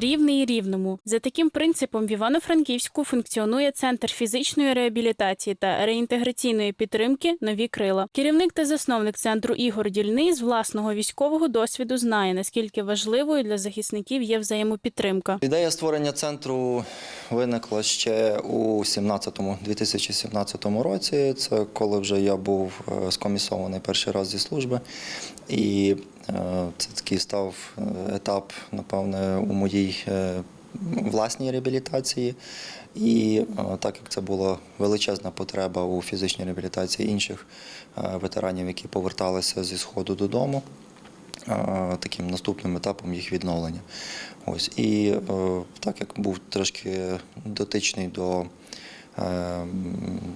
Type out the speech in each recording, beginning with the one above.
рівний рівному. За таким принципом в Івано-Франківську функціонує центр фізичної реабілітації та реінтеграційної підтримки Нові крила. Керівник та засновник центру Ігор Дільний з власного військового досвіду знає, наскільки важливою для захисників є взаємопідтримка. Ідея створення центру виникла ще у 17-му, 2017 році. Це коли вже я був е, скомісований перший раз зі служби. І це такий став е, етап, напевне, у моїй е, власній реабілітації. І е, так як це була величезна потреба у фізичній реабілітації інших е, ветеранів, які поверталися зі сходу додому, е, таким наступним етапом їх відновлення. Ось і е, так як був трошки дотичний до, е,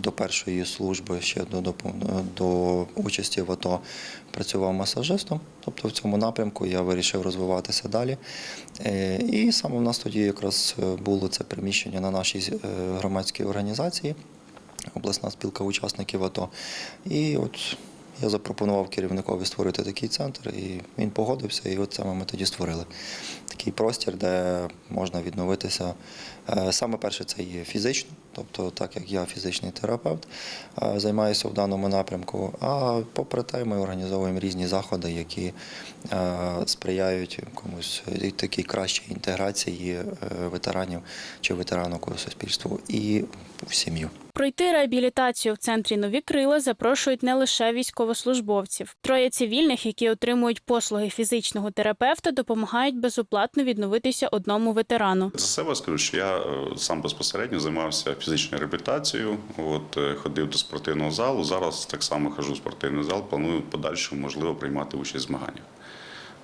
до першої служби, ще до, до, участі в АТО, працював масажистом. Тобто в цьому напрямку я вирішив розвиватися далі. Е, І саме в нас тоді якраз е, було це приміщення на нашій е, громадській організації, обласна спілка учасників АТО. І от я запропонував керівникові створити такий центр, і він погодився, і от саме ми тоді створили такий простір, де можна відновитися. Е, Саме перше це є фізично, тобто, так як я фізичний терапевт, е, займаюся в даному напрямку. А попри те, ми організовуємо різні заходи, які е, сприяють комусь такій кращій інтеграції ветеранів чи ветеранок у суспільству і в сім'ю. Пройти реабілітацію в центрі Нові крила запрошують не лише військовослужбовців. Троє цивільних, які отримують послуги фізичного терапевта, допомагають безоплатно відновитися одному ветерану. За себе скажу, що я е, сам безпосередньо займався фізичною реабілітацією. От е, ходив до спортивного залу. Зараз так само хожу в спортивний зал. Планую в подальшому можливо приймати участь в змаганнях.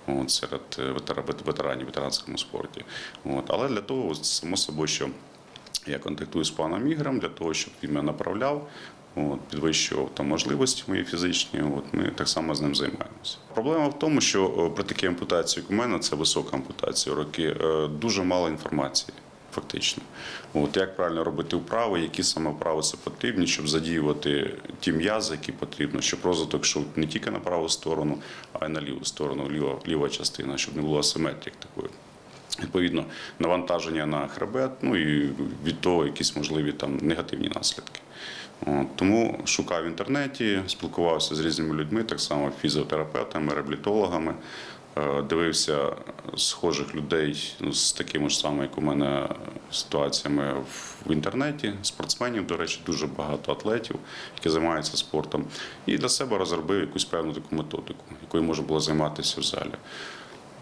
От, серед е, ветера- ветеранів ветеранському спорті. От, але для того, само собою, що я контактую з паном Ігорем для того, щоб він мене направляв, от, підвищував там можливості мої фізичні. От ми так само з ним займаємося. Проблема в тому, що о, при такій ампутації, як у мене, це висока ампутація. Роки е, дуже мало інформації. Фактично, от як правильно робити вправи, які саме вправи це потрібні, щоб задіювати ті м'язи, які потрібно, щоб розвиток йшов не тільки на праву сторону, а й на ліву сторону, ліва, ліва частина, щоб не було асиметрії такої. Відповідно, навантаження на хребет, ну і від того якісь можливі там негативні наслідки. От, тому шукав в інтернеті, спілкувався з різними людьми, так само фізіотерапевтами, реабілітологами, е, дивився схожих людей ну, з такими ж самими, як у мене, ситуаціями в- в інтернеті, спортсменів, до речі, дуже багато атлетів, які займаються спортом. І для себе розробив якусь певну таку методику, якою можна було займатися в залі.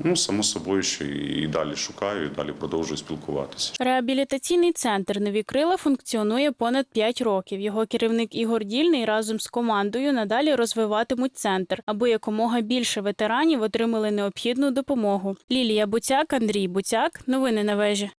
Ну, само собою, що і далі шукаю, і далі продовжую спілкуватися. Реабілітаційний центр Нові крила функціонує понад 5 років. Його керівник Ігор Дільний разом з командою надалі розвиватимуть центр, аби якомога більше ветеранів отримали необхідну допомогу. Лілія Буцяк, Андрій Буцяк. Новини на вежі.